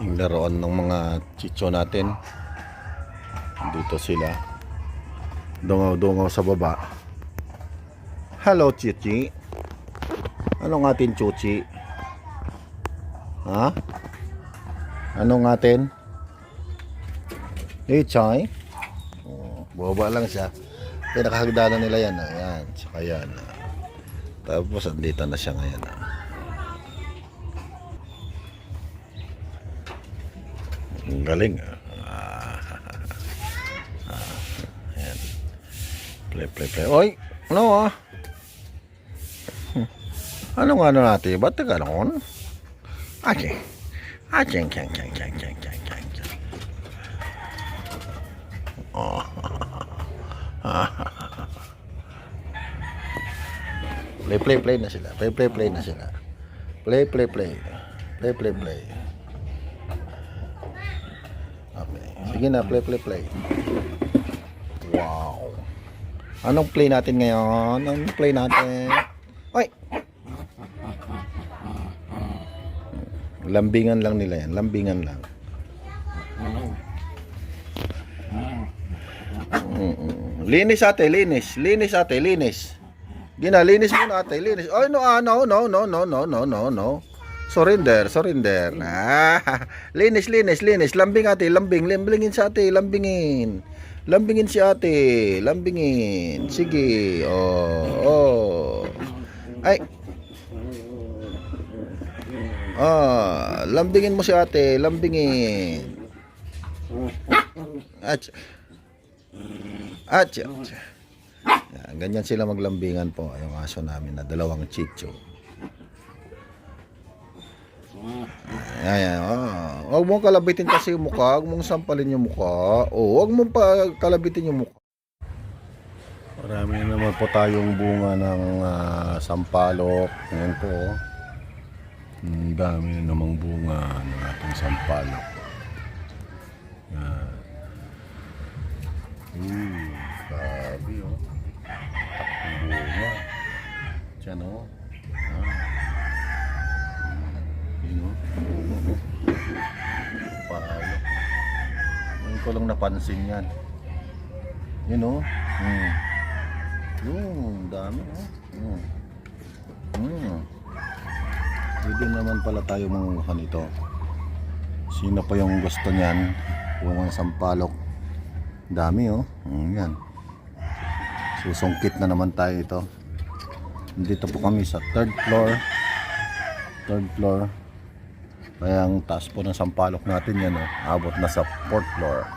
yung laruan ng mga chicho natin. Dito sila. Dungaw-dungaw sa baba. Hello chichi. Anong atin chuchi? Ha? Anong atin? Hey chay oh, baba lang siya. Pinakahagdanan nila yan. Ah. yan tsaka yan. Tapos andito na siya ngayon ah. Ang galing ah. Ah. Ayan. Play, play, play. Oy! Ano ah? Hmm. Ano natin? Ba't ka noon? Ache. Ache, kyan, kyan, kyan, kyan, kyan, kyan, kyan. Oh. play, play, play na sila. Play, play, play na sila. Play, play, play. Play, play, play. Okay. Sige na, play, play, play. Wow. Anong play natin ngayon? Anong play natin? Oy! Lambingan lang nila yan. Lambingan lang. Linis ate, linis. Linis ate, linis. Gina, linis muna ate, linis. Oh, no, ah, no, no, no, no, no, no, no, no. Surrender, surrender. Ah, linis, linis, linis. Lambing ate, lambing. Lambingin sa ate, lambingin. Lambingin si ate, lambingin. Sige. Oh, oh. Ay. Ah, lambingin mo si ate, lambingin. Ach. Ach. Yan, ganyan sila maglambingan po yung aso namin na dalawang chicho. Ayan, ah. Huwag mong kalabitin kasi yung mukha. Huwag mong sampalin yung mukha. O, huwag mong pa kalabitin yung mukha. Marami na naman po tayong bunga ng ah, sampalok. Ngayon po. oh. Ang dami na namang bunga ng ating sampalok. Yan. Uh, grabe oh. Takong bunga. Diyan oh. Ah. Yun o. Paalo. Ngayon ko lang napansin yan. Yun o. Hmm. Yun, dami o. Hmm. Hmm. Pwede naman pala tayo manguha nito. Sino pa yung gusto niyan? Bungang sampalok. Dami o. Hmm, yan. Susungkit na naman tayo ito. Dito po kami sa third floor third floor kaya ang taas po ng sampalok natin yan oh, abot na sa fourth floor.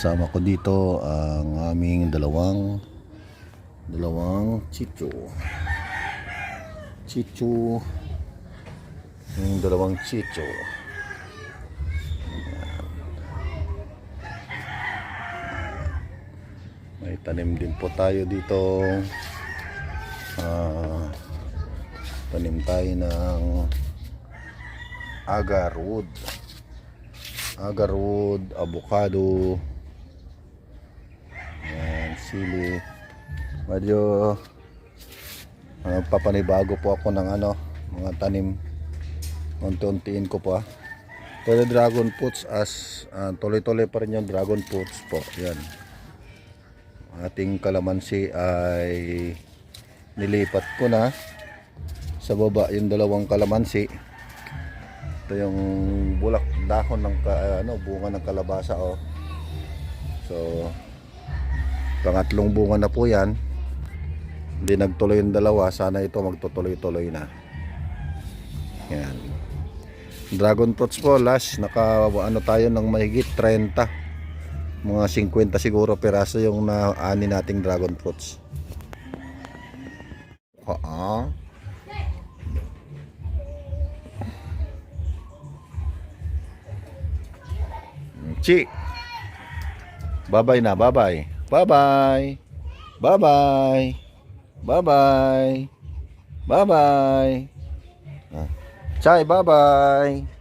Kasama ko dito ang aming dalawang dalawang chicho chicho yung dalawang chicho Ayan. may tanim din po tayo dito. Ah tanim tayo ng agarwood agarwood avocado sili. Medyo uh, papanibago po ako ng ano mga tanim. Unti-untiin ko pa pero dragon fruits as ah, tuloy-tuloy pa rin yung dragon fruits po yan. Ating kalamansi ay nilipat ko na. Sa baba yung dalawang kalamansi. Ito yung bulak dahon ng ka, ano, bunga ng kalabasa oh. so pangatlong bunga na po yan hindi nagtuloy yung dalawa sana ito magtutuloy-tuloy na yan dragon fruits po last naka ano tayo ng mahigit 30 mga 50 siguro peraso yung na ani nating dragon fruits Ah. Chi. Bye-bye na, bye-bye. Bye-bye. Bye-bye. Bye-bye. Bye-bye. Ah. Chai, bye-bye.